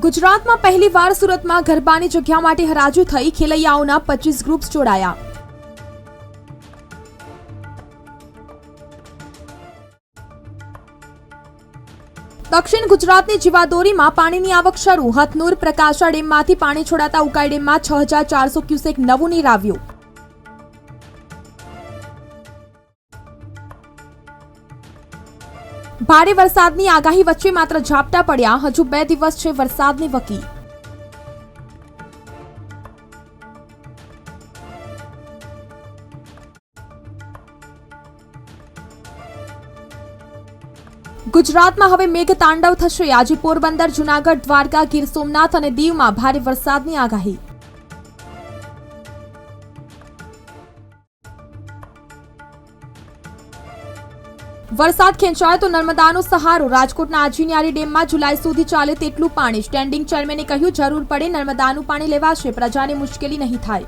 ગુજરાતમાં પહેલીવાર સુરતમાં ગરબાની જગ્યા માટે હરાજુ થઈ ખેલૈયાઓના પચીસ ગ્રુપ્સ જોડાયા. દક્ષિણ ગુજરાતની જીવાદોરીમાં પાણીની આવક શરૂ. હથનુર, પ્રકાશા ડેમમાંથી પાણી છોડાતા ઉકાઈ ડેમમાં છ હજાર ચારસો ક્યુસેક નવું નીર આવ્યું. ભારે વરસાદની આગાહી વચ્ચે માત્ર ઝાપટા પડ્યા. હજુ બે દિવસ છે વરસાદની વકી. ગુજરાતમાં હવે મેઘ તાંડવ થશે. આજે પોરબંદર, જુનાગઢ, દ્વારકા, ગીર સોમનાથ અને દીવમાં ભારે વરસાદની આગાહી. વરસાદ ખેંચાય તો નર્મદાનો સહારો. રાજકોટના આજીનિયારી ડેમમાં જુલાઈ સુધી ચાલે તેટલું પાણી. સ્ટેન્ડિંગ ચેરમેને કહ્યું, જરૂર પડે નર્મદાનું પાણી લેવાશે. પ્રજાને મુશ્કેલી નહીં થાય.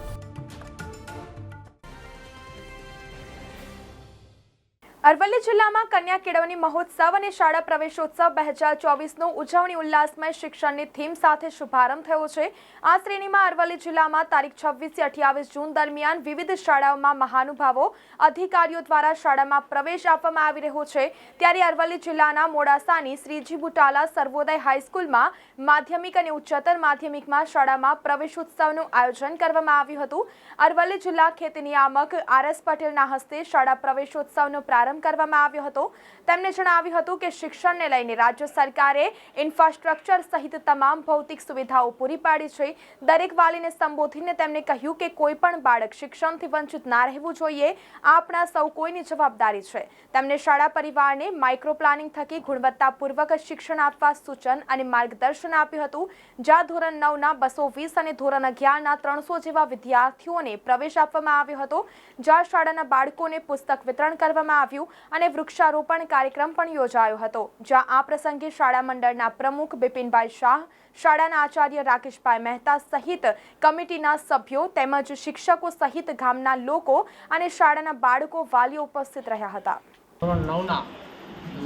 અરવલ્લી જિલ્લામાં કન્યા કેળવણી મહોત્સવ અને શાળા પ્રવેશોત્સવ બે હજાર ચોવીસનો ઉજવણી ઉલ્લાસમય શિક્ષણની થીમ સાથે શુભારંભ થયો છે. આ શ્રેણીમાં અરવલ્લી જિલ્લામાં તારીખ છવ્વીસથી અઠ્યાવીસ જૂન દરમિયાન વિવિધ શાળાઓમાં મહાનુભાવો, અધિકારીઓ દ્વારા શાળામાં પ્રવેશ આપવામાં આવી રહ્યો છે. ત્યારે અરવલ્લી જિલ્લાના મોડાસાની શ્રીજી બુટાલા સર્વોદય હાઈસ્કૂલમાં માધ્યમિક અને ઉચ્ચતર માધ્યમિકમાં શાળામાં પ્રવેશોત્સવનું આયોજન કરવામાં આવ્યું હતું. અરવલ્લી જિલ્લા ખેતી નિયામક આર એસ પટેલના હસ્તે શાળા પ્રવેશોત્સવનો પ્રારંભ કરવામાં આવ્યો હતો. તેમણે જણાવ્યું હતું કે શિક્ષણને લઈને રાજ્ય સરકારે ઇન્ફ્રાસ્ટ્રક્ચર સહિત તમામ ભૌતિક સુવિધાઓ પૂરી પાડી છે. દરેક વાલીને સંબોધીને તેમણે કહ્યું કે કોઈ પણ બાળક શિક્ષણથી વંચિત ના રહેવું જોઈએ. આપણા સૌ કોઈની જવાબદારી છે. તેમણે શાળા પરિવારને માઇક્રો પ્લાનિંગ થકી ગુણવત્તાપૂર્વક શિક્ષણ આપવા સૂચન અને માર્ગદર્શન આપ્યું હતું. જ્યાં ધોરણ નવના બસો વીસ અને ધોરણ અગિયારના ત્રણસો જેવા વિદ્યાર્થીઓને પ્રવેશ આપવામાં આવ્યો હતો. જ્યાં શાળાના બાળકોને પુસ્તક વિતરણ કરવામાં આવ્યું. અને વૃક્ષારોપણ કાર્યક્રમ પણ યોજાયો હતો, જ્યાં આ પ્રસંગે શાળા મંડળના પ્રમુખ બિપિનભાઈ શાહ, શાળાના આચાર્ય રાકેશભાઈ મહેતા સહિત કમિટીના સભ્યો તેમજ શિક્ષકો સહિત ગામના લોકો અને શાળાના બાળકો વાલીઓ ઉપસ્થિત રહ્યા હતા. ધોરણ નવના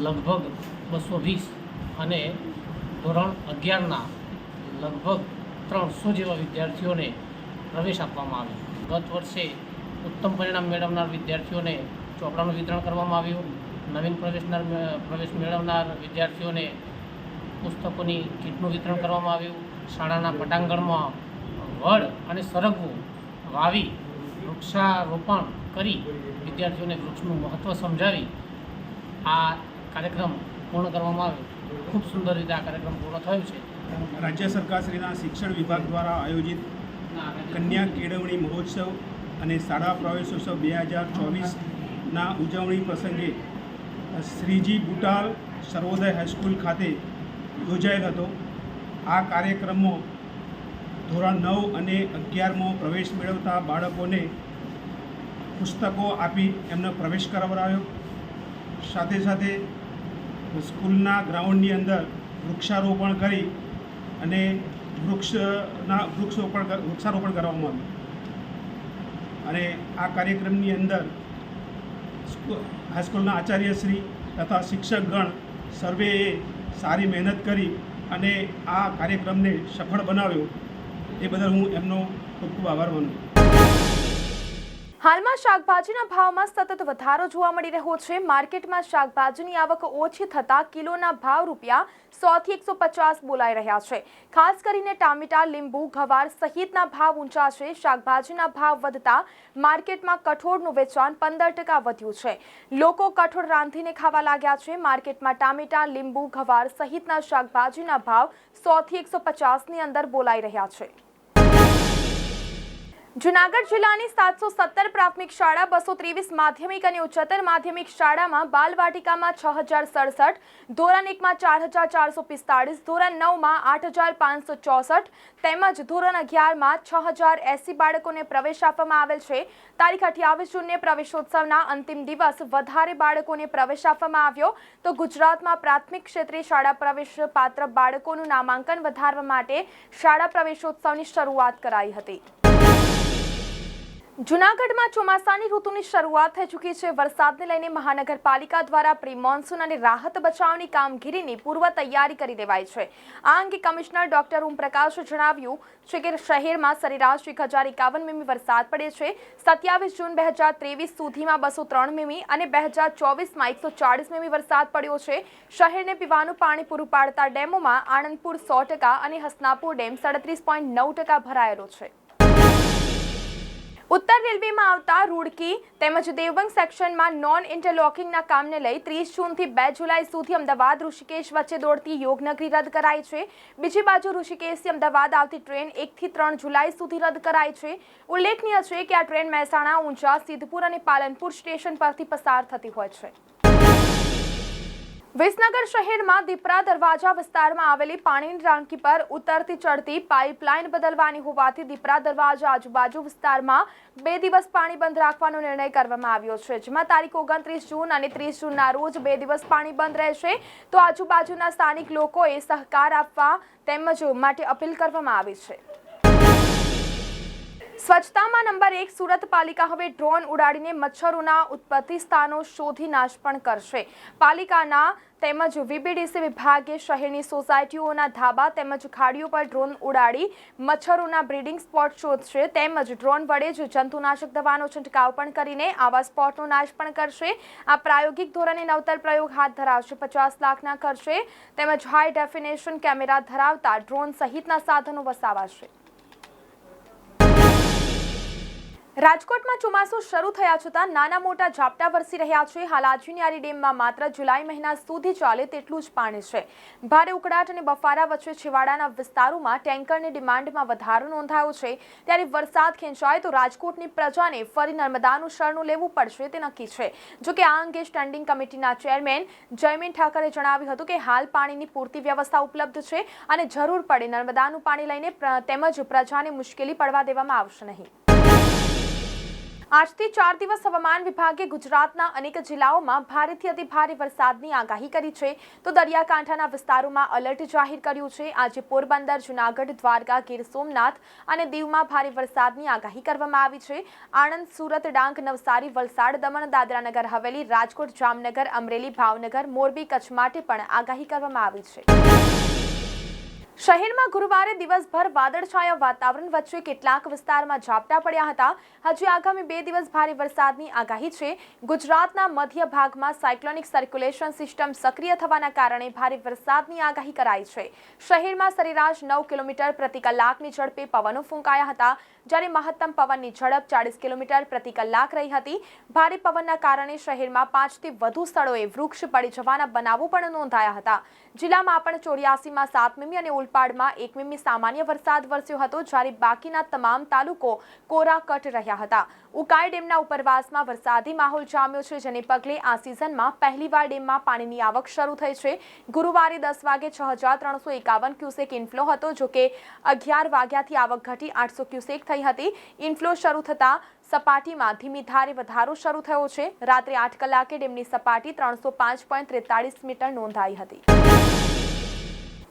લગભગ બસો વીસ અને ધોરણ અગિયારના લગભગ ત્રણસો જેવા વિદ્યાર્થીઓને પ્રવેશ આપવામાં આવ્યો. ગત વર્ષે ઉત્તમ પરિણામ મેળવનાર વિદ્યાર્થીઓને ચોપડાનું વિતરણ કરવામાં આવ્યું. નવીન પ્રવેશનાર પ્રવેશ મેળવનાર વિદ્યાર્થીઓને પુસ્તકોની કીટનું વિતરણ કરવામાં આવ્યું. શાળાના પટાંગણમાં વડ અને સરગવું વાવી, વૃક્ષારોપણ કરી વિદ્યાર્થીઓને વૃક્ષનું મહત્ત્વ સમજાવી આ કાર્યક્રમ પૂર્ણ કરવામાં આવ્યો. ખૂબ સુંદર રીતે આ કાર્યક્રમ પૂર્ણ થયો છે. રાજ્ય સરકારશ્રીના શિક્ષણ વિભાગ દ્વારા આયોજિત કન્યા કેળવણી મહોત્સવ અને શાળા પ્રવેશોત્સવ બે હજાર ચોવીસના ઉજવણી પ્રસંગે શ્રીજી બુટાલ સર્વોદય હાઈસ્કૂલ ખાતે યોજાયેલ હતો. આ કાર્યક્રમમાં ધોરણ નવ અને અગિયારમાં પ્રવેશ મેળવતા બાળકોને પુસ્તકો આપી એમનો પ્રવેશ કરાવડાવ્યો. સાથે સાથે સ્કૂલના ગ્રાઉન્ડની અંદર વૃક્ષારોપણ કરી અને વૃક્ષના વૃક્ષરોપણ વૃક્ષારોપણ કરવામાં આવ્યું. અને આ કાર્યક્રમની અંદર હાઈસ્કૂલના આચાર્યશ્રી તથા શિક્ષકગણ સર્વેએ સારી મહેનત કરી અને આ કાર્યક્રમને સફળ બનાવ્યો. એ બદલ હું એમનો ખૂબ ખૂબ આભાર માનું હાલમાં શાકભાજીના ભાવમાં સતત વધારો જોવા મળી રહ્યો છે. માર્કેટમાં શાકભાજીની આવક ઓછી થતાં કિલોના ભાવ રૂપિયા સોથી એકસો પચાસ બોલાઈ રહ્યા છે. ખાસ કરીને ટામેટા, લીંબુ, ગવાર સહિતના ભાવ ઊંચા છે. શાકભાજીના ભાવ વધતા માર્કેટમાં કઠોળનું વેચાણ પંદર ટકા વધ્યું છે. લોકો કઠોળ રાંધીને ખાવા લાગ્યા છે. માર્કેટમાં ટામેટા, લીંબુ, ગવાર સહિતના શાકભાજીના ભાવ સોથી એકસો પચાસની અંદર બોલાઈ રહ્યા છે. જુનાગઢ જિલ્લાની સાતસો સત્તર પ્રાથમિક શાળા, બસો ત્રેવીસ માધ્યમિક અને ઉચ્ચતર માધ્યમિક શાળામાં બાલવાટિકામાં છ હજાર સડસઠ, ધોરણ એકમાં ચાર હજાર ચારસો પિસ્તાળીસ, ધોરણ નવમાં આઠ હજાર પાંચસો ચોસઠ, તેમજ ધોરણ અગિયારમાં છ હજાર એસી બાળકોને પ્રવેશ આપવામાં આવેલ છે. તારીખ અઠ્યાવીસ જૂનને પ્રવેશોત્સવના અંતિમ દિવસ વધારે બાળકોને પ્રવેશ આપવામાં આવ્યો. તો ગુજરાતમાં પ્રાથમિક ક્ષેત્રે શાળા પ્રવેશ પાત્ર બાળકોનું નામાંકન વધારવા માટે શાળા પ્રવેશોત્સવની શરૂઆત કરાઈ હતી. જુનાગઢમાં ચોમાસાની ઋતુની શરૂઆત થઈ ચૂકી છે. વરસાદને લઈને મહાનગરપાલિકા દ્વારા પ્રી મોન્સૂન અને રાહત બચાવની કામગીરીની પૂર્વ તૈયારી કરી દેવાઈ છે. આ અંગે કમિશનર ડોક્ટર ઓમપ્રકાશે જણાવ્યું છે કે શહેરમાં સરેરાશ એક હજાર એકાવન મીમી વરસાદ પડે છે. સત્યાવીસ જૂન બે હજાર ત્રેવીસ સુધીમાં બસો ત્રણ મીમી અને બે હજાર ચોવીસમાં એકસો ચાળીસ મીમી વરસાદ પડ્યો છે. શહેરને પીવાનું પાણી પૂરું પાડતા ડેમોમાં આણંદપુર સો ટકા અને હસનાપુર ડેમ સાડત્રીસ પોઈન્ટ નવ ટકા ભરાયેલો છે. ઉત્તર રેલવેમાં આવતા રૂડકી તેમજ દેવબંગ સેક્શનમાં નોન ઇન્ટરલોકિંગના કામને લઈ ત્રીસ જૂનથી બે જુલાઈ સુધી અમદાવાદ ઋષિકેશ વચ્ચે દોડતી યોગનગરી રદ કરાઈ છે. બીજી બાજુ ઋષિકેશથી અમદાવાદ આવતી ટ્રેન એકથી ત્રણ જુલાઈ સુધી રદ કરાઈ છે. ઉલ્લેખનીય છે કે આ ટ્રેન મહેસાણા, ઊંઝા, સિદ્ધપુર અને પાલનપુર સ્ટેશન પરથી પસાર થતી હોય છે. વિસનગર શહેરમાં દીપરા દરવાજા વિસ્તારમાં આવેલી પાણીની ટાંકી પર ઉતરતી ચડતી પાઇપલાઇન બદલવાની હોવાથી દીપરા દરવાજા આજુબાજુ વિસ્તારમાં બે દિવસ પાણી બંધ રાખવાનો નિર્ણય કરવામાં આવ્યો છે. જેમાં તારીખ ઓગણત્રીસ જૂન અને ત્રીસ જૂનના રોજ બે દિવસ પાણી બંધ રહેશે. તો આજુબાજુના સ્થાનિક લોકોએ સહકાર આપવા તેમજ માટે અપીલ કરવામાં આવી છે. સ્વચ્છતામાં નંબર એક સુરત પાલિકા હવે ડ્રોન ઉડાડીને મચ્છરોના ઉત્પત્તિ સ્થાનો શોધી નાશ પણ કરશે. પાલિકાના તેમજ વીબીડીસી વિભાગે શહેરની સોસાયટીઓના ધાબા તેમજ ખાડીઓ પર ડ્રોન ઉડાડી મચ્છરોના બ્રીડિંગ સ્પોટ શોધશે તેમજ ડ્રોન વડે જ જંતુનાશક દવાનો છંટકાવ પણ કરીને આવા સ્પોટનો નાશ પણ કરશે. આ પ્રાયોગિક ધોરણે નવતર પ્રયોગ હાથ ધરાવશે. પચાસ લાખના ખર્ચે તેમજ હાઈ ડેફિનેશન કેમેરા ધરાવતા ડ્રોન સહિતના સાધનો વસાવાશે. રાજકોટમાં ચોમાસું શરૂ થયા છતાં નાના મોટા ઝાપટા વરસી રહ્યા છે. હાલ આજીનિયારી ડેમમાં માત્ર જુલાઈ મહિના સુધી ચાલે તેટલું જ પાણી છે. ભારે ઉકળાટ અને બફારા વચ્ચે છેવાડાના વિસ્તારોમાં ટેન્કરની ડિમાન્ડમાં વધારો નોંધાયો છે. ત્યારે વરસાદ ખેંચાય તો રાજકોટની પ્રજાને ફરી નર્મદાનું શરણું લેવું પડશે તે નક્કી છે. જોકે આ અંગે સ્ટેન્ડિંગ કમિટીના ચેરમેન જયમીન ઠાકરે જણાવ્યું હતું કે હાલ પાણીની પૂરતી વ્યવસ્થા ઉપલબ્ધ છે અને જરૂર પડે નર્મદાનું પાણી લઈને તેમજ પ્રજાને મુશ્કેલી પડવા દેવામાં આવશે નહીં. આજથી ચાર દિવસ હવામાન વિભાગે ગુજરાતના અનેક જિલ્લાઓમાં ભારેથી અતિ ભારે વરસાદની આગાહી કરી છે. તો દરિયાકાંઠાના વિસ્તારોમાં અલર્ટ જાહેર કર્યું છે. આજે પોરબંદર, જુનાગઢ, દ્વારકા, ગીર સોમનાથ અને દીવમાં ભારે વરસાદની આગાહી કરવામાં આવી છે. આણંદ, સુરત, ડાંગ, નવસારી, વલસાડ, દમણ, દાદરાનગર, હવેલી, રાજકોટ, જામનગર, અમરેલી, ભાવનગર, મોરબી, કચ્છ માટે પણ આગાહી કરવામાં આવી છે. શહેરમાં ગુરુવારે દિવસભર વાદળછાયા વાતાવરણ વચ્ચે કેટલાક વિસ્તારમાં ઝાપટા પડ્યા હતા. હજી આગામી બે દિવસ ભારે વરસાદની આગાહી છે. ગુજરાતના મધ્ય ભાગમાં સાયક્લોનિક સર્ક્યુલેશન સિસ્ટમ સક્રિય થવાના કારણે ભારે વરસાદની આગાહી કરાઈ છે. શહેરમાં સરેરાશ નવ કિલોમીટર પ્રતિ કલાકની ઝડપે પવનો ફૂંકાયા હતા. જ્યારે મહત્તમ પવનની ઝડપ ચાળીસ કિલોમીટર પ્રતિ કલાક રહી હતી. ભારે પવનના કારણે શહેરમાં પાંચથી વધુ સ્થળોએ વૃક્ષ પડી જવાના બનાવો પણ નોંધાયા હતા. જિલ્લામાં પણ ચોર્યાસીમાં સાત મીમી અને ઉલપાડમાં એક મીમી સામાન્ય વરસાદ વરસ્યો હતો જ્યારે બાકીના તમામ તાલુકો કોરાકટ રહ્યા હતા. ઉકાઈ ડેમના ઉપરવાસમાં વરસાદી માહોલ જામ્યો છે, જેને પગલે આ સિઝનમાં પહેલીવાર ડેમમાં પાણીની આવક શરૂ થઈ છે. ગુરુવારે દસ વાગે છ હજાર ત્રણસો એકાવન ક્યુસેક ઇન્ફ્લો હતો જોકે અગિયાર વાગ્યાથી આવક ઘટી આઠસો ક્યુસેક થઈ હતી. ઇન્ફ્લો શરૂ થતાં સપાટીમાં ધીમી ધારે વધારો શરૂ થયો છે. રાત્રે આઠ કલાકે ડેમની સપાટી ત્રણસો પાંચ પોઈન્ટ ત્રેતાળીસ મીટર નોંધાઈ હતી.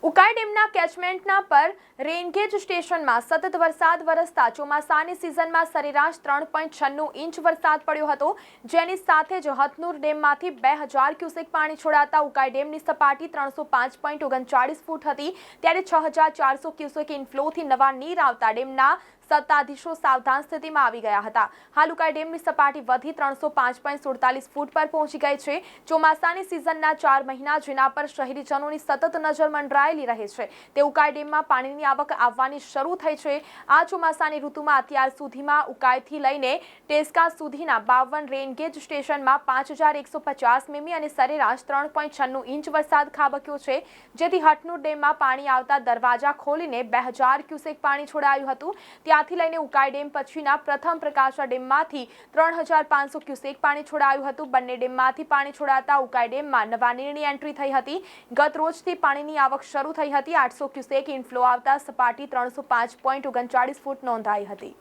ઉકાઈ ડેમના કેચમેન્ટના પર રેનગેજ સ્ટેશનમાં સતત વરસાદ વરસતા ચોમાસાની સિઝનમાં સરેરાશ ત્રણ પોઈન્ટ છન્નું ઇંચ વરસાદ પડ્યો હતો, જેની સાથે જ હથનુર ડેમમાંથી બે હજાર ક્યુસેક પાણી છોડાતા ઉકાઈ ડેમની સપાટી ત્રણસો પાંચ પોઈન્ટ ઓગણચાળીસ ફૂટ હતી, ત્યારે છ હજાર ચારસો ક્યુસેક ઇનફ્લોથી નવા નીર આવતા ડેમના સત્તાધીશો સાવધાન સ્થિતિમાં આવી ગયા હતા. હાલુકા ડેમની સપાટી વધી ત્રણસો પાંચ પોઈન્ટ સુડતાલીસ ફૂટ પર પહોંચી ગઈ છે. ચોમાસાની સિઝનના ચાર મહિના જેના પર શહેરીજનોની સતત નજર મંડરાયેલી રહે છે. તે ઉકાઈ ડેમમાં પાણીની આવક આવવાની શરૂ થઈ છે. આ ચોમાસાની ઋતુમાં અત્યાર સુધીમાં ઉકાઈથી લઈને ટેસ્કા સુધીના બાવન રેનગેજ સ્ટેશનમાં પાંચ હજાર એકસો પચાસ મીમી અને સરેરાશ ત્રણ પોઈન્ટ છન્નું ઇંચ વરસાદ ખાબક્યો છે. જેથી હટનુર ડેમમાં પાણી આવતા દરવાજા ખોલીને બે હજાર ક્યુસેક પાણી છોડાયું હતું. ત્યાં ત્યાંથી લઈને ઉકાઈ ડેમ પછીના પ્રથમ પ્રકાશા ડેમમાંથી ત્રણ હજાર પાંચસો ક્યુસેક પાણી છોડાયું હતું. બંને ડેમમાંથી પાણી છોડાતા ઉકાઈ ડેમમાં નવા નીરની એન્ટ્રી થઈ હતી. ગત રોજથી પાણીની આવક શરૂ થઈ હતી. આઠસો ક્યુસેક ઇનફ્લો આવતા સપાટી ત્રણસો પાંચ પોઈન્ટ ઓગણચાળીસ ફૂટ નોંધાઈ હતી.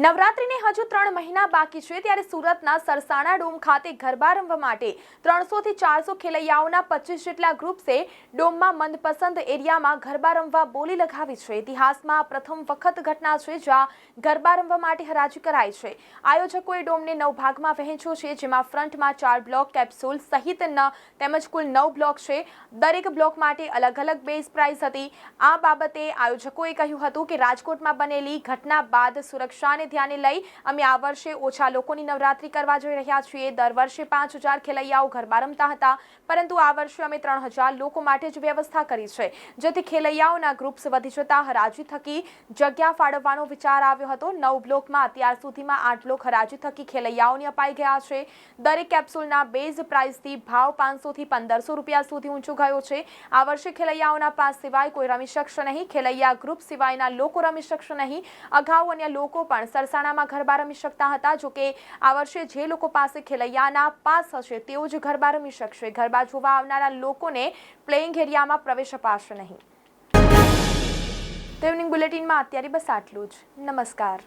નવરાત્રીને હજુ ત્રણ મહિના બાકી છે ત્યારે સુરતના સરસાણા ડોમ ખાતે ગરબા રમવા માટે ત્રણસોથી ચારસો ખેલૈયાઓના પચીસ જેટલા ગ્રુપ્સે ડોમમાં મનપસંદ એરિયામાં ગરબા રમવા બોલી લગાવી છે. ઇતિહાસમાં પ્રથમ વખત ઘટના છે જ્યાં ગરબા રમવા માટે હરાજી કરાઈ છે. આયોજકોએ ડોમને નવ ભાગમાં વહેંચ્યો છે, જેમાં ફ્રન્ટમાં ચાર બ્લોક કેપ્સ્યુલ સહિત તેમજ કુલ નવ બ્લોક છે. દરેક બ્લોક માટે અલગ અલગ બેઝ પ્રાઇસ હતી. આ બાબતે આયોજકોએ કહ્યું હતું કે રાજકોટમાં બનેલી ઘટના બાદ સુરક્ષાને ધ્યાને લઈ અમે આ વર્ષે ઓછા લોકોની નવરાત્રી કરવા જઈ રહ્યા છીએ. દર વર્ષે પાંચ હજાર ખેલૈયાઓ ગરબા રમતા હતા, પરંતુ આ વર્ષે અમે ત્રણ હજાર લોકો માટે જ વ્યવસ્થા કરી છે. જેથી ખેલૈયાઓના ગ્રુપ્સ વધી જતા હરાજી થકી જગ્યા ફાળવવાનો વિચાર આવ્યો હતો. નવ બ્લોકમાં અત્યાર સુધીમાં આઠ બ્લોક હરાજી થકી ખેલૈયાઓને અપાઈ ગયા છે. દરેક કેપ્સ્યુલના બેઝ પ્રાઇસથી ભાવ પાંચસોથી પંદરસો રૂપિયા સુધી ઊંચો ગયો છે. આ વર્ષે ખેલૈયાઓના પાસ સિવાય કોઈ રમી શકશે નહીં. ખેલૈયા ગ્રુપ સિવાયના લોકો રમી શકશે નહીં. અગાઉ અન્ય લોકો પણ સરસાણામાં ગરબા રમી શકતા હતા. જોકે આ વર્ષે જે લોકો પાસે ખેલૈયાના પાસ હશે, તેઓ જ ગરબા રમી શકશે. ગરબા જોવા આવનારા લોકોને પ્લેઇંગ એરિયામાં પ્રવેશ અપાશે નહીં. તો ઇવનિંગ બુલેટિનમાં અત્યારે બસ આટલું જ. નમસ્કાર.